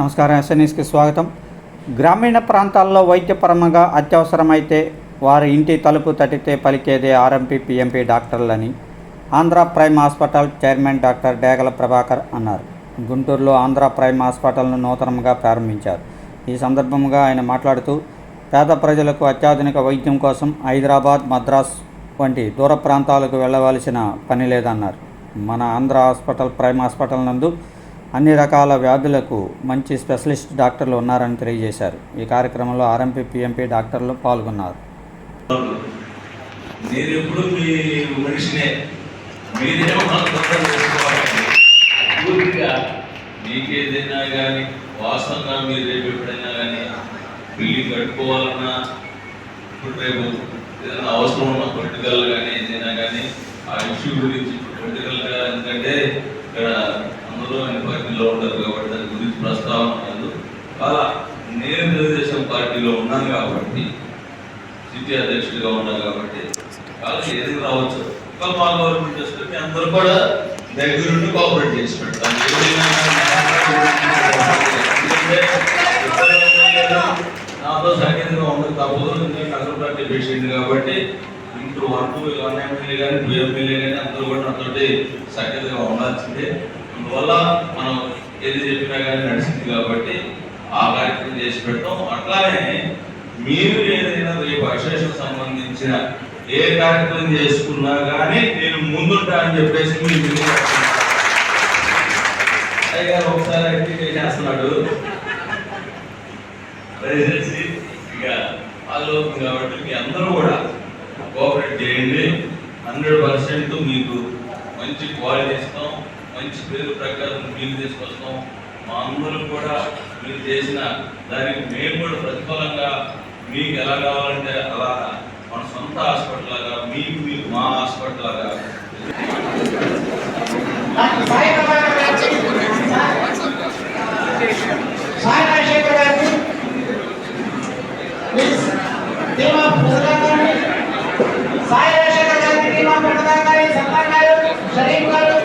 నమస్కారం ఎస్ఎన్ఎస్కి స్వాగతం. గ్రామీణ ప్రాంతాల్లో వైద్యపరంగా అత్యవసరమైతే వారి ఇంటి తలుపు తట్టితే పలికేదే RMP PMP డాక్టర్లని. Andhra prime hospital chairman doctor Degala Prabhakar అన్నారు. గుంటూరులో ఆంధ్ర ప్రైమ్ హాస్పిటల్ను నూతనంగా ప్రారంభించారు. ఈ సందర్భంగా ఆయన మాట్లాడుతూ పేద ప్రజలకు అత్యాధునిక వైద్యం కోసం హైదరాబాద్ మద్రాస్ వంటి దూర ప్రాంతాలకు వెళ్ళవలసిన పని లేదన్నారు. మన ఆంధ్ర హాస్పిటల్ ప్రైమ్ హాస్పిటల్ నందు అన్ని రకాల వ్యాధులకు మంచి స్పెషలిస్ట్ డాక్టర్లు ఉన్నారని తెలియజేశారు. ఈ కార్యక్రమంలో ఆర్ఎంపీ పిఎంపీ డాక్టర్లు పాల్గొన్నారు. నేను ఎప్పుడు మీ మనిషినే పూర్తిగా మీకేదైనా కానీ వాసనగా మీరు రేపు ఎప్పుడైనా కానీ బిల్డింగ్ కట్టుకోవాలన్నా ఇప్పుడు రేపు ఏదైనా అవసరం ఉన్న పొలిటికల్ కానీ ఏదైనా కానీ ఆ ఇష్యూ గురించి పొలిటికల్గా ఎందుకంటే ఇక్కడ అందరూ ఆయన పార్టీలో ఉంటారు కాబట్టి దాని గురించి ప్రస్తావన ఉండదు అలా నేను తెలుగుదేశం పార్టీలో ఉన్నాను కాబట్టి సిటీ అధ్యక్షుడిగా ఉన్నాను కాబట్టి వాళ్ళకి ఏది రావచ్చు. ఇంకా మా గవర్నమెంట్ చేస్తే మీ అందరూ కూడా దగ్గరుండి కోఆపరేట్ చేసి పెడతాం నాతో సాకేతంగా ఉండదు తప్పదు నేను నగర పార్టీ పేషెంట్ కాబట్టి into one two one MLA కానీ టూ ఎమ్మెల్యే కానీ అందరూ కూడా నాతోటి సాకేతంగా ఉండాల్సిందే. అందువల్ల మనం ఏది చెప్పినా కానీ నడిచింది కాబట్టి ఆ కార్యక్రమం చేసి పెడతాం అట్లానే మీరు ఏదైనా రేపు అశేషం సంబంధించిన ఏ కార్యక్రమం చేసుకున్నా కానీ నేను ముందుంటా అని చెప్పేసి మీరు గారు ఒకసారి యాక్టివ్ చేస్తున్నాడు. దయచేసి ఇక వాళ్ళు కాబట్టి మీ అందరూ కూడా కోఆపరేట్ చేయండి. హండ్రెడ్ పర్సెంట్ మీకు మంచి క్వాలిటీ ఇస్తాం. మంచి పేరు ప్రకారం మీరు తీసుకొస్తాం మా అందరూ కూడా మీరు చేసిన దానికి మేము కూడా ప్రతిఫలంగా మీకు ఎలా కావాలంటే అలా మన సొంత హాస్పిటల్ లాగా మీకు మీకు మా హాస్పిటల్ లాగా. సాయి రాజశేఖర్ గారికి ప్లీజ్ గారు షరీఫ్ గారు